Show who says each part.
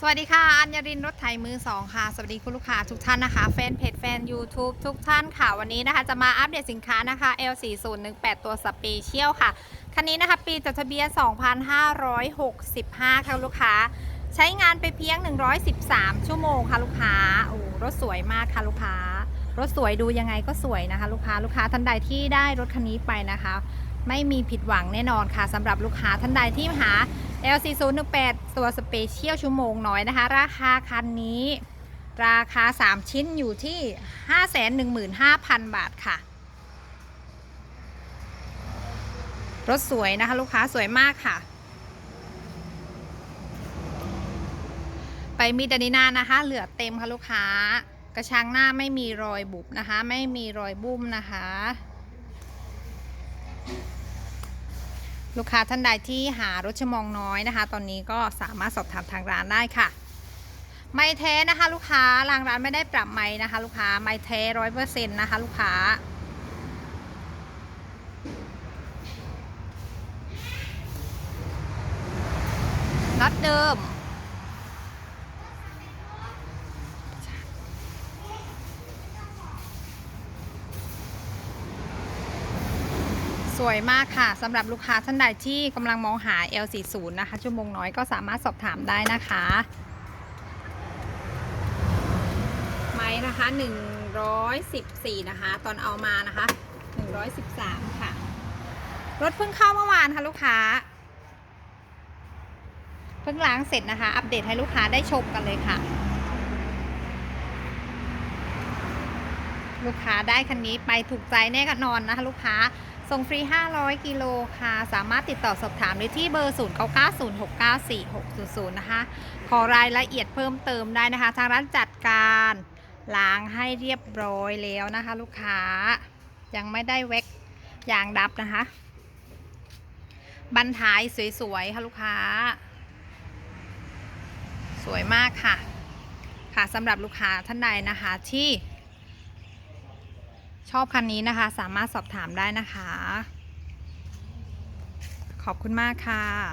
Speaker 1: สวัสดีค่ะ อัญญรินทร์รถไถมือสองค่ะ สวัสดีคุณลูกค้าทุกท่านนะคะ แฟนเพจแฟน YouTube ทุกท่านค่ะ วันนี้นะคะจะมาอัปเดตสินค้านะคะ L4018 ตัวสเปเชียลค่ะ คันนี้นะคะปีจดทะเบียน 2565 ค่ะลูกค้า ใช้งานไปเพียง 113 ชั่วโมงค่ะลูกค้า โอ้รถสวยมากค่ะลูกค้า รถสวยดูยังไงก็สวยนะคะ ลูกค้า ลูกค้าท่านใดที่ได้รถคันนี้ไปนะคะ ไม่มีผิดหวังแน่นอนค่ะสำหรับลูกค้าท่านใดที่หา L4018 ตัวสเปเชียลชั่วโมงน้อยนะคะ ราคาคันนี้ ราคา 3 ชิ้นอยู่ที่ 515,000 บาทค่ะ รถสวยนะคะ ลูกค้าสวยมากค่ะ ไปมีดานินานะคะ เหลือเต็มค่ะลูกค้ากระชังหน้าไม่มีรอยบุบนะคะ ไม่มีรอยบุ้มนะคะ ลูกค้าท่านใดที่หารถชมองน้อยนะคะ ตอนนี้ก็สามารถสอบถามทางร้านได้ค่ะ ไม่แท้นะคะ ลูกค้าทางร้านไม่ได้ปรับไม้นะคะ ลูกค้าไม่แท้ร้อยเปอร์เซ็นต์นะคะ ลูกค้าน็อตเดิม สวยมากค่ะสำหรับลูกค้าท่านใดที่กำลังมองหา L40 นะคะ ชั่วโมงน้อยก็สามารถสอบถามได้นะคะ ไม้นะคะ 114 นะคะ ตอนเอามานะคะ 113 ค่ะ รถเพิ่งเข้าเมื่อวานค่ะลูกค้า เพิ่งล้างเสร็จนะคะ อัปเดตให้ลูกค้าได้ชมกันเลยค่ะลูกค้าได้คันนี้ไปถูกใจแน่นอนนะคะลูกค้า ส่งฟรี 500 กิโลค่ะ สามารถติดต่อสอบถามได้ที่เบอร์ 0990694600 นะคะ ขอรายละเอียดเพิ่มเติมได้นะคะ ทางร้านจัดการล้างให้เรียบร้อยแล้วนะคะ ลูกค้า ยังไม่ได้เว็กยางดับนะคะ บันท้ายสวยๆ ค่ะลูกค้า สวยมากค่ะ ค่ะสำหรับลูกค้าท่านใดนะคะที่ ชอบคันนี้นะคะ สามารถสอบถามได้นะคะ ขอบคุณมากค่ะ